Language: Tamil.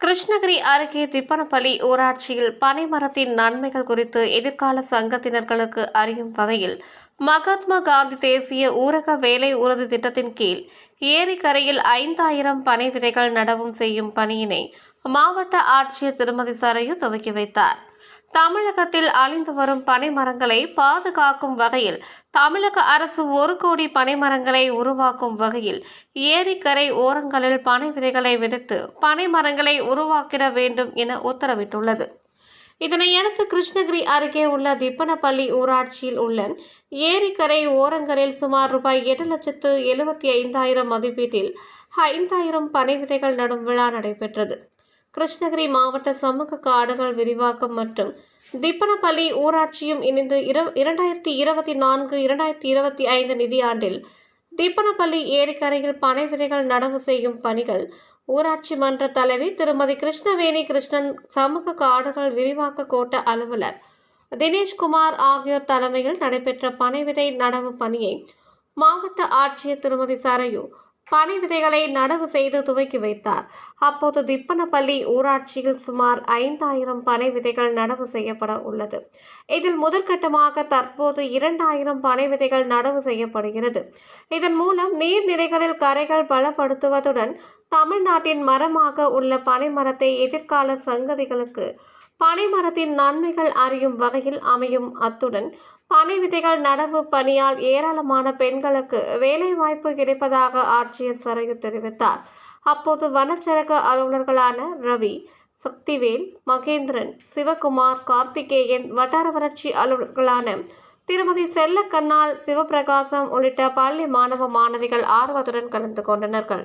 கிருஷ்ணகிரி அருகே திப்பனப்பள்ளி ஊராட்சியில் பனைமரத்தின் நன்மைகள் குறித்து எதிர்கால சங்கத்தினர்களுக்கு அறியும் வகையில் மகாத்மா காந்தி தேசிய ஊரக வேலை உறுதி திட்டத்தின் கீழ் ஏரிக்கரையில் ஐந்தாயிரம் பனை விதைகள் நடவும் செய்யும் பணியினை மாவட்ட ஆட்சியர் திருமதி சரையு துவக்கி வைத்தார். தமிழகத்தில் அழிந்து வரும் பனை மரங்களை பாதுகாக்கும் வகையில் தமிழக அரசு ஒரு கோடி பனை மரங்களை உருவாக்கும் வகையில் ஏரிக்கரை ஓரங்களில் பனை விதைகளை விதைத்து பனை மரங்களை உருவாக்கிட வேண்டும் என உத்தரவிட்டுள்ளது. இதனையடுத்து கிருஷ்ணகிரி அருகே உள்ள திப்பனப்பள்ளி ஊராட்சியில் உள்ள ஏரிக்கரை ஓரங்களில் சுமார் ரூபாய் எட்டு லட்சத்து எழுபத்தி ஐந்தாயிரம் மதிப்பீட்டில் ஐந்தாயிரம் பனை விதைகள் நடும் விழா நடைபெற்றது. கிருஷ்ணகிரி மாவட்ட சமூக காடுகள் விரிவாக்கம் மற்றும் திப்பனப்பள்ளி ஊராட்சியும் இணைந்து இர இரண்டாயிரத்தி இருபத்தி நான்கு இரண்டாயிரத்தி இருபத்தி ஐந்து நிதியாண்டில் திப்பனப்பள்ளி ஏரிக்கரையில் பனை விதைகள் நடவு செய்யும் பணிகள் ஊராட்சி மன்ற தலைவி திருமதி கிருஷ்ணவேணி கிருஷ்ணன் சமூக காடுகள் விரிவாக்க கோட்ட அலுவலர் தினேஷ்குமார் ஆகியோர் தலைமையில் நடைபெற்ற பனை விதை நடவு பணியை மாவட்ட ஆட்சியர் திருமதி சரையு பனை விதைகளை நடவு செய்து துவக்கி வைத்தார். அப்போது திப்பனப்பள்ளி ஊராட்சியில் சுமார் ஐந்தாயிரம் பனை விதைகள் நடவு செய்யப்பட உள்ளது. இதில் முதற்கட்டமாக தற்போது இரண்டாயிரம் பனை விதைகள் நடவு செய்யப்படுகிறது. இதன் மூலம் நீர்நிலைகளில் கரைகள் பலப்படுத்துவதுடன் தமிழ்நாட்டின் மரமாக உள்ள பனை மரத்தை எதிர்கால சங்கதிகளுக்கு பனை மரத்தின் நன்மைகள் அறியும் வகையில் அமையும் அத்துடன் பனை விதைகள் நடவு பணியால் ஏராளமான பெண்களுக்கு வேலைவாய்ப்பு கிடைப்பதாக ஆட்சியர் சரையு தெரிவித்தார். அப்போது வனச்சரக அலுவலர்களான ரவி சக்திவேல் மகேந்திரன் சிவகுமார் கார்த்திகேயன் வட்டார வளர்ச்சி அலுவலர்களான திருமதி செல்லக்கண்ணால் சிவபிரகாசம் உள்ளிட்ட பள்ளி மாணவ மாணவிகள் ஆர்வத்துடன் கலந்து கொண்டனர்கள்.